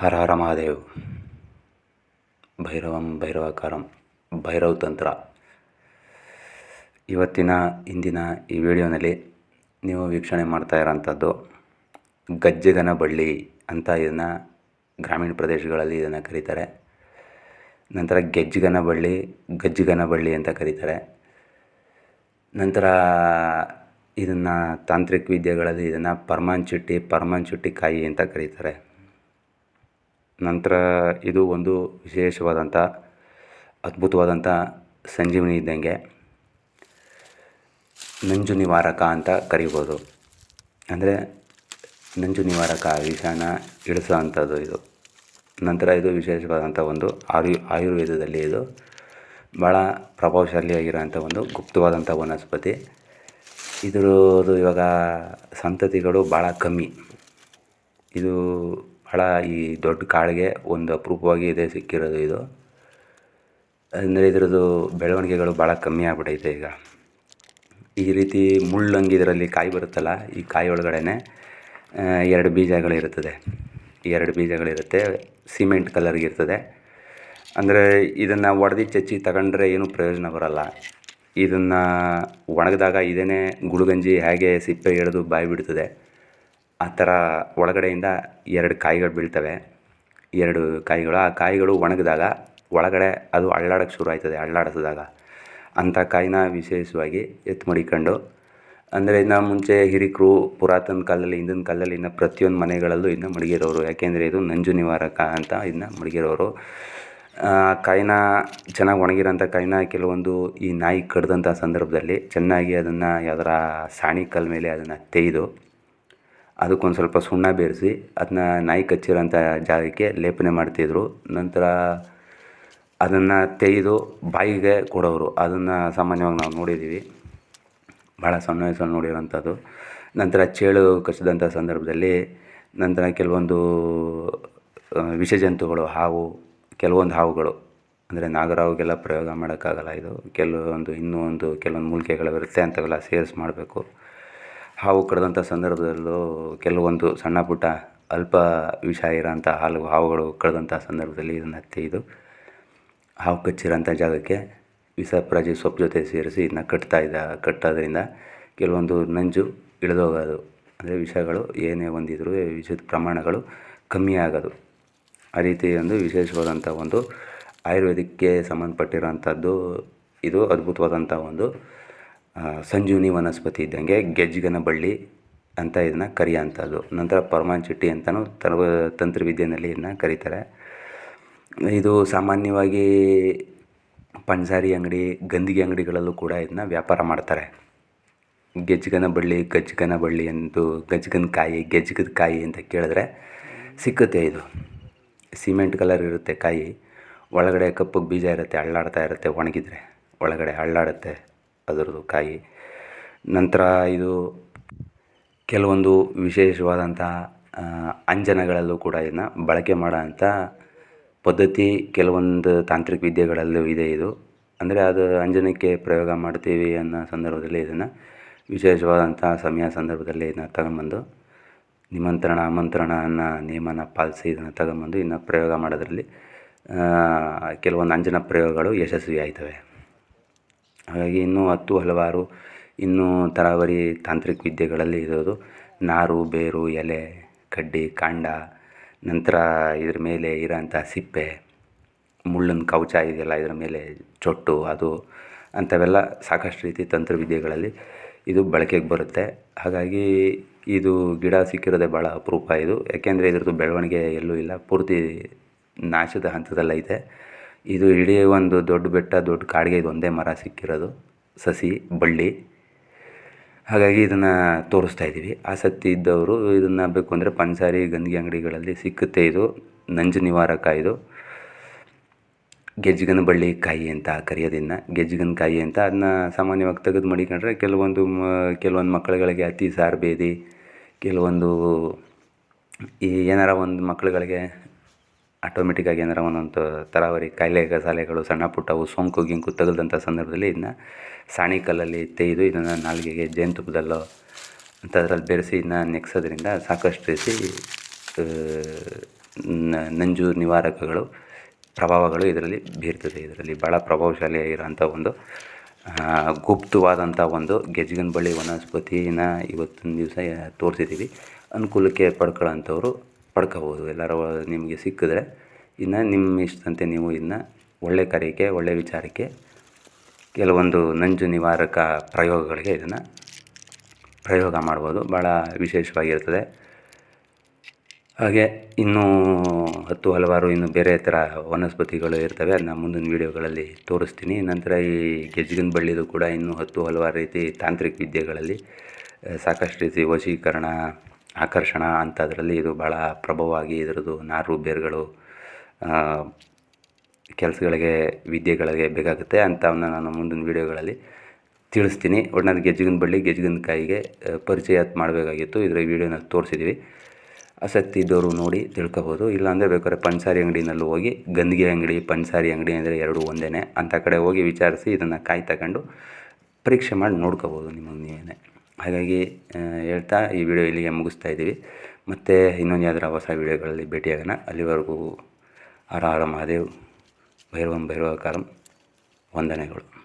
ಹರ ಹರ ಮಹಾದೇವ್. ಭೈರವಂ ಭೈರವಕಾರಂ ಭೈರವ್ ತಂತ್ರ ಇವತ್ತಿನ, ಇಂದಿನ ಈ ವಿಡಿಯೋನಲ್ಲಿ ನೀವು ವೀಕ್ಷಣೆ ಮಾಡ್ತಾ ಇರೋಂಥದ್ದು ಗಜ್ಜಗನ ಬಳ್ಳಿ ಅಂತ ಇದನ್ನು ಗ್ರಾಮೀಣ ಪ್ರದೇಶಗಳಲ್ಲಿ ಇದನ್ನು ಕರೀತಾರೆ. ನಂತರ ಗೆಜ್ಜಗನ ಬಳ್ಳಿ, ಗಜ್ಜಗನ ಬಳ್ಳಿ ಅಂತ ಕರೀತಾರೆ. ನಂತರ ಇದನ್ನು ತಾಂತ್ರಿಕ ವಿದ್ಯೆಗಳಲ್ಲಿ ಇದನ್ನು ಪರ್ಮಾನ್ ಚುಟ್ಟಿ ಪರ್ಮಾನ್ ಚುಟ್ಟಿ ಕಾಯಿ ಅಂತ ಕರೀತಾರೆ. ನಂತರ ಇದು ಒಂದು ವಿಶೇಷವಾದಂಥ ಅದ್ಭುತವಾದಂಥ ಸಂಜೀವನಿ ಇದ್ದಂಗೆ ನಂಜು ನಿವಾರಕ ಅಂತ ಕರಿಬೋದು. ಅಂದರೆ ನಂಜು ನಿವಾರಕ ವಿಷಾನ ಇಳಿಸೋ ಅಂಥದ್ದು ಇದು. ನಂತರ ಇದು ವಿಶೇಷವಾದಂಥ ಒಂದು ಆಯು, ಆಯುರ್ವೇದದಲ್ಲಿ ಇದು ಭಾಳ ಪ್ರಭಾವಶಾಲಿಯಾಗಿರೋಂಥ ಒಂದು ಗುಪ್ತವಾದಂಥ ವನಸ್ಪತಿ. ಇದರದು ಇವಾಗ ಸಂತತಿಗಳು ಭಾಳ ಕಮ್ಮಿ. ಇದು ಭಾಳ ಈ ದೊಡ್ಡ ಕಾಳಿಗೆ ಒಂದು ಅಪರೂಪವಾಗಿ ಇದೆ ಸಿಕ್ಕಿರೋದು ಇದು. ಅಂದರೆ ಇದರದ್ದು ಬೆಳವಣಿಗೆಗಳು ಭಾಳ ಕಮ್ಮಿ ಆಗ್ಬಿಟ್ಟೈತೆ ಈಗ. ಈ ರೀತಿ ಮುಳ್ಳಂಗಿ ಇದರಲ್ಲಿ ಕಾಯಿ ಬರುತ್ತಲ್ಲ, ಈ ಕಾಯಿ ಒಳಗಡೆನೆ ಎರಡು ಬೀಜಗಳಿರುತ್ತದೆ ಎರಡು ಬೀಜಗಳಿರುತ್ತೆ ಸಿಮೆಂಟ್ ಕಲರ್ಗಿರ್ತದೆ ಅಂದರೆ ಇದನ್ನು ಒಡೆದು ಚಚ್ಚಿ ತಗೊಂಡ್ರೆ ಏನೂ ಪ್ರಯೋಜನ ಬರೋಲ್ಲ. ಇದನ್ನು ಒಣಗಿದಾಗ ಇದೇನೇ ಗುಳುಗಂಜಿ ಹೇಗೆ ಸಿಪ್ಪೆ ಹಿಡಿದು ಬಾಯಿ ಬಿಡ್ತದೆ. ಆ ಥರ ಒಳಗಡೆಯಿಂದ ಎರಡು ಕಾಯಿಗಳು ಬೀಳ್ತವೆ. ಎರಡು ಕಾಯಿಗಳು, ಆ ಕಾಯಿಗಳು ಒಣಗಿದಾಗ ಒಳಗಡೆ ಅದು ಅಳ್ಳಾಡೋಕ್ಕೆ ಶುರು ಆಯ್ತದೆ, ಅಳ್ಳಾಡಿಸಿದಾಗ. ಅಂಥ ಕಾಯಿನ ವಿಶೇಷವಾಗಿ ಎತ್ತು ಮಡಿಕೊಂಡು, ಅಂದರೆ ಇನ್ನು ಮುಂಚೆ ಹಿರಿಕರು, ಪುರಾತನ ಕಾಲದಲ್ಲಿ, ಹಿಂದಿನ ಕಾಲದಲ್ಲಿ ಇನ್ನು ಪ್ರತಿಯೊಂದು ಮನೆಗಳಲ್ಲೂ ಇದನ್ನ ಮಡಗಿರೋರು, ಯಾಕೆಂದರೆ ಇದು ನಂಜು ನಿವಾರಕ ಅಂತ ಇದನ್ನ ಮಡಗಿರೋರು. ಕಾಯಿನ, ಚೆನ್ನಾಗಿ ಒಣಗಿರೋಂಥ ಕಾಯಿನ ಕೆಲವೊಂದು ಈ ನಾಯಿ ಕಡ್ದಂಥ ಸಂದರ್ಭದಲ್ಲಿ ಚೆನ್ನಾಗಿ ಅದನ್ನು ಯಾವ್ದಾರ ಸಾಣಿ ಕಲ್ಲ ಮೇಲೆ ಅದನ್ನು ತೆಗೆದು ಅದಕ್ಕೊಂದು ಸ್ವಲ್ಪ ಸುಣ್ಣ ಬೆರೆಸಿ ಅದನ್ನ ನಾಯಿ ಕಚ್ಚಿರೋಂಥ ಜಾಗಕ್ಕೆ ಲೇಪನೆ ಮಾಡ್ತಿದ್ದರು ನಂತರ ಅದನ್ನು ತೆಗೆದು ಬಾಯಿಗೆ ಕೊಡೋರು ಅದನ್ನು ಸಾಮಾನ್ಯವಾಗಿ ನಾವು ನೋಡಿದ್ದೀವಿ. ಭಾಳ ಸಣ್ಣ ವಯಸ್ಸಲ್ಲಿ ನೋಡಿರೋಂಥದ್ದು. ನಂತರ ಚೇಳು ಕಚ್ಚಿದಂಥ ಸಂದರ್ಭದಲ್ಲಿ ನಂತರ ಕೆಲವೊಂದು ವಿಷಜಂತುಗಳು, ಹಾವು, ಕೆಲವೊಂದು ಹಾವುಗಳು, ಅಂದರೆ ನಾಗರಾವಿಗೆಲ್ಲ ಪ್ರಯೋಗ ಮಾಡೋಕ್ಕಾಗಲ್ಲ ಇದು. ಕೆಲವೊಂದು ಇನ್ನೂ ಒಂದು, ಕೆಲವೊಂದು ಮೂಲಿಕೆಗಳು ಇರುತ್ತೆ ಅಂಥವೆಲ್ಲ ಸೇರಿಸಿ ಮಾಡಬೇಕು. ಹಾವು ಕಡಿದಂಥ ಸಂದರ್ಭದಲ್ಲೂ ಕೆಲವೊಂದು ಸಣ್ಣ ಪುಟ್ಟ ಅಲ್ಪ ವಿಷ ಇರೋಂಥ ಹಾಲು, ಹಾವುಗಳು ಕಡಿದಂಥ ಸಂದರ್ಭದಲ್ಲಿ ಇದನ್ನು ತೆಗೆದು ಹಾವು ಕಚ್ಚಿರೋಂಥ ಜಾಗಕ್ಕೆ ವಿಷಪ್ರಾಜಿ ಸೊಪ್ಪು ಜೊತೆ ಸೇರಿಸಿ ಇದನ್ನ ಕಟ್ತಾ ಇದ್ದ, ಕಟ್ಟೋದ್ರಿಂದ ಕೆಲವೊಂದು ನಂಜು ಇಳಿದೋಗೋದು. ಅಂದರೆ ವಿಷಗಳು ಏನೇ ಒಂದಿದ್ರೂ ವಿಷದ ಪ್ರಮಾಣಗಳು ಕಮ್ಮಿ ಆಗೋದು. ಆ ರೀತಿ ಒಂದು ವಿಶೇಷವಾದಂಥ ಒಂದು ಆಯುರ್ವೇದಕ್ಕೆ ಸಂಬಂಧಪಟ್ಟಿರೋಂಥದ್ದು ಇದು ಅದ್ಭುತವಾದಂಥ ಒಂದು ಸಂಜೀವನಿ ವನಸ್ಪತಿ ಇದ್ದಂಗೆ ಗೆಜ್ಜಗನ ಬಳ್ಳಿ ಅಂತ ಇದನ್ನು ಕರೆಯೋಂಥದ್ದು ನಂತರ ಪರಮಾನ್ ಚಿಟ್ಟಿ ಅಂತಲೂ ತರ್ವ ತಂತ್ರವಿದ್ಯೆಯಲ್ಲಿ ಇದನ್ನ ಕರೀತಾರೆ. ಇದು ಸಾಮಾನ್ಯವಾಗಿ ಪಂಜಾರಿ ಅಂಗಡಿ, ಗಂದಿಗೆ ಅಂಗಡಿಗಳಲ್ಲೂ ಕೂಡ ಇದನ್ನ ವ್ಯಾಪಾರ ಮಾಡ್ತಾರೆ. ಗೆಜ್ಜಗನ ಬಳ್ಳಿ ಗಜ್ಜಗನ ಬಳ್ಳಿ ಎಂದು, ಗಜ್ಜಗನ ಕಾಯಿ, ಗೆಜ್ಜಗದ ಕಾಯಿ ಅಂತ ಕೇಳಿದ್ರೆ ಸಿಕ್ಕುತ್ತೆ ಇದು. ಸಿಮೆಂಟ್ ಕಲರ್ ಇರುತ್ತೆ ಕಾಯಿ. ಒಳಗಡೆ ಕಪ್ಪಗೆ ಬೀಜ ಇರುತ್ತೆ, ಅಳ್ಳಾಡ್ತಾ ಇರುತ್ತೆ ಒಣಗಿದ್ರೆ. ಒಳಗಡೆ ಅಳ್ಳಾಡುತ್ತೆ. ಅದರದ್ದು ಕಾಯಿ. ನಂತರ ಇದು ಕೆಲವೊಂದು ವಿಶೇಷವಾದಂಥ ಅಂಜನಗಳಲ್ಲೂ ಕೂಡ ಇದನ್ನ ಬಳಕೆ ಮಾಡೋಂಥ ಪದ್ಧತಿ ಕೆಲವೊಂದು ತಾಂತ್ರಿಕ ವಿದ್ಯೆಗಳಲ್ಲೂ ಇದೆ ಇದು. ಅಂದರೆ ಅದು ಅಂಜನಕ್ಕೆ ಪ್ರಯೋಗ ಮಾಡ್ತೀವಿ ಅನ್ನೋ ಸಂದರ್ಭದಲ್ಲಿ ಇದನ್ನು ವಿಶೇಷವಾದಂಥ ಸಮಯ ಸಂದರ್ಭದಲ್ಲಿ ಇದನ್ನ ತಗೊಂಬಂದು ನಿಮಂತ್ರಣ, ಆಮಂತ್ರಣ ಅನ್ನೋ ನಿಯಮನ ಪಾಲಿಸಿ ಇದನ್ನು ತಗೊಂಬಂದು ಇನ್ನು ಪ್ರಯೋಗ ಮಾಡೋದ್ರಲ್ಲಿ ಕೆಲವೊಂದು ಅಂಜನ ಪ್ರಯೋಗಗಳು ಯಶಸ್ವಿ ಆಯ್ತವೆ ಹಾಗಾಗಿ ಇನ್ನೂ ಹತ್ತು ಹಲವಾರು ಇನ್ನೂ ತರಾವರಿ ತಾಂತ್ರಿಕ ವಿದ್ಯೆಗಳಲ್ಲಿ ಇರೋದು. ನಾರು, ಬೇರು, ಎಲೆ, ಕಡ್ಡಿ, ಕಾಂಡ, ನಂತರ ಇದ್ರ ಮೇಲೆ ಇರೋಂಥ ಸಿಪ್ಪೆ, ಮುಳ್ಳಿನ ಕವಚ ಇದೆಯಲ್ಲ ಇದರ ಮೇಲೆ ಚೊಟ್ಟು, ಅದು ಅಂಥವೆಲ್ಲ ಸಾಕಷ್ಟು ರೀತಿ ತಂತ್ರವಿದ್ಯೆಗಳಲ್ಲಿ ಇದು ಬಳಕೆಗೆ ಬರುತ್ತೆ. ಹಾಗಾಗಿ ಇದು ಗಿಡ ಸಿಕ್ಕಿರೋದೇ ಭಾಳ ಅಪರೂಪ ಇದು. ಯಾಕೆಂದರೆ ಇದ್ರದ್ದು ಬೆಳವಣಿಗೆ ಎಲ್ಲೂ ಇಲ್ಲ. ಪೂರ್ತಿ ನಾಶದ ಹಂತದಲ್ಲೈತೆ ಇದು ಇಡೀ ಒಂದು ದೊಡ್ಡ ಬೆಟ್ಟ, ದೊಡ್ಡ ಕಾಡಿಗೆ ಇದು ಒಂದೇ ಮರ ಸಿಕ್ಕಿರೋದು, ಸಸಿ, ಬಳ್ಳಿ. ಹಾಗಾಗಿ ಇದನ್ನು ತೋರಿಸ್ತಾ ಇದ್ದೀವಿ ಆಸಕ್ತಿ ಇದ್ದವರು ಇದನ್ನು ಬೇಕು ಅಂದರೆ ಪಂಸಾರಿ ಗಂದಿಗೆ ಅಂಗಡಿಗಳಲ್ಲಿ ಸಿಕ್ಕುತ್ತೆ ಇದು. ನಂಜು ನಿವಾರಕ ಇದು. ಗೆಜ್ಜಗನ ಬಳ್ಳಿ ಕಾಯಿ ಅಂತ ಕರೆಯೋದನ್ನು ಗೆಜ್ಜಗನ ಕಾಯಿ ಅಂತ ಅದನ್ನ ಸಾಮಾನ್ಯವಾಗಿ ತೆಗೆದು ಮಡಿಕೊಂಡ್ರೆ ಕೆಲವೊಂದು ಮ, ಕೆಲವೊಂದು ಮಕ್ಕಳುಗಳಿಗೆ ಅತಿ ಸಾರು ಬೇದಿ, ಕೆಲವೊಂದು ಈ ಏನಾರ ಒಂದು ಮಕ್ಕಳುಗಳಿಗೆ ಆಟೋಮೆಟಿಕ್ಕಾಗಿ ಏನಾರ ಒಂದೊಂದು ತರಾವರಿ ಕಾಯಿಲೆ ಕಸಾಲೆಗಳು ಸಣ್ಣ ಪುಟ್ಟವು, ಸೋಂಕು, ಗಿಂಕು ತಗಲ್ದಂಥ ಸಂದರ್ಭದಲ್ಲಿ ಇದನ್ನ ಸಾಣಿಕಲ್ಲಲ್ಲಿ ತೆಗೆದು ಇದನ್ನು ನಾಲಿಗೆಗೆ ಜೇನುತುಪ್ಪದಲ್ಲೋ ಅಂಥದ್ರಲ್ಲಿ ಬೆರೆಸಿ ಇದನ್ನ ನೆಕ್ಸೋದ್ರಿಂದ ಸಾಕಷ್ಟು ರೀತಿ ನಂಜು ನಿವಾರಕಗಳು, ಪ್ರಭಾವಗಳು ಇದರಲ್ಲಿ ಬೀರ್ತದೆ. ಇದರಲ್ಲಿ ಭಾಳ ಪ್ರಭಾವಶಾಲಿಯಾಗಿರೋಂಥ ಒಂದು ಗುಪ್ತವಾದಂಥ ಒಂದು ಗೆಜ್ಜಿಗನ ಬಳ್ಳಿ ವನಸ್ಪತಿನ ಇವತ್ತಿನ ದಿವಸ ತೋರಿಸಿದ್ದೀವಿ ಅನುಕೂಲಕ್ಕೆ ಪಡ್ಕೊಳ್ಳೋಂಥವ್ರು ಪಡ್ಕೋಬೋದು. ಎಲ್ಲರೂ ನಿಮಗೆ ಸಿಕ್ಕಿದ್ರೆ ಇನ್ನು ನಿಮ್ಮ ಇಷ್ಟದಂತೆ ನೀವು ಇನ್ನು ಒಳ್ಳೆ ಕಾರ್ಯಕ್ಕೆ ಒಳ್ಳೆ ವಿಚಾರಕ್ಕೆ ಕೆಲವೊಂದು ನಂಜು ನಿವಾರಕ ಪ್ರಯೋಗಗಳಿಗೆ ಇದನ್ನು ಪ್ರಯೋಗ ಮಾಡ್ಬೋದು. ಭಾಳ ವಿಶೇಷವಾಗಿರ್ತದೆ. ಹಾಗೆ ಇನ್ನೂ ಹತ್ತು ಹಲವಾರು ಇನ್ನು ಬೇರೆ ಥರ ವನಸ್ಪತಿಗಳು ಇರ್ತವೆ. ಅದನ್ನ ಮುಂದಿನ ವೀಡಿಯೋಗಳಲ್ಲಿ ತೋರಿಸ್ತೀನಿ. ನಂತರ ಈ ಗೆಜ್ಜಿಗಿನ ಬಳ್ಳಿದು ಕೂಡ ಇನ್ನೂ ಹತ್ತು ಹಲವಾರು ರೀತಿ ತಾಂತ್ರಿಕ ವಿದ್ಯೆಗಳಲ್ಲಿ ಸಾಕಷ್ಟು ರೀತಿ ವಶೀಕರಣ ಆಕರ್ಷಣ ಅಂಥದ್ರಲ್ಲಿ ಇದು ಭಾಳ ಪ್ರಭಾವವಾಗಿ ಇದರದ್ದು. ನಾರು ಬೇರುಗಳು ಕೆಲಸಗಳಿಗೆ, ವಿದ್ಯೆಗಳಿಗೆ ಬೇಕಾಗುತ್ತೆ ಅಂಥವನ್ನ ನಾನು ಮುಂದಿನ ವೀಡಿಯೋಗಳಲ್ಲಿ ತಿಳಿಸ್ತೀನಿ. ಒಟ್ನಲ್ಲಿ ಗೆಜ್ಜಗಿನ ಬಳ್ಳಿ, ಗೆಜ್ಜಗಿನ ಕಾಯಿಗೆ ಪರಿಚಯ ಮಾಡಬೇಕಾಗಿತ್ತು. ಇದರ ವೀಡಿಯೋನ ತೋರಿಸಿದ್ದೀವಿ ಆಸಕ್ತಿ ಇದ್ದವರು ನೋಡಿ ತಿಳ್ಕೊಬೋದು. ಇಲ್ಲಾಂದರೆ ಬೇಕಾದ್ರೆ ಪಂಚಾರಿ ಅಂಗಡಿನಲ್ಲಿ ಹೋಗಿ, ಗಂದಿಗೆ ಅಂಗಡಿ ಪಂಚಾರಿ ಅಂಗಡಿ ಅಂದರೆ ಎರಡು ಒಂದೇ ಅಂಥ ಕಡೆ ಹೋಗಿ ವಿಚಾರಿಸಿ ಇದನ್ನು ಕಾಯಿ ತಗೊಂಡು ಪರೀಕ್ಷೆ ಮಾಡಿ ನೋಡ್ಕೋಬೋದು ನಿಮಗೆ ನೀವೇ ಹಾಗಾಗಿ ಹೇಳ್ತಾ ಈ ವಿಡಿಯೋ ಇಲ್ಲಿಗೆ ಮುಗಿಸ್ತಾ ಇದ್ದೀವಿ. ಮತ್ತು ಇನ್ನೊಂದು ಯಾವ್ದಾರ ಹೊಸ ವಿಡಿಯೋಗಳಲ್ಲಿ ಭೇಟಿಯಾಗೋಣ. ಅಲ್ಲಿವರೆಗೂ ಹರ ಹರ ಮಹಾದೇವ್. ಭೈರವಂ ಭೈರವ ಕಾಲಂ ವಂದನೆಗಳು.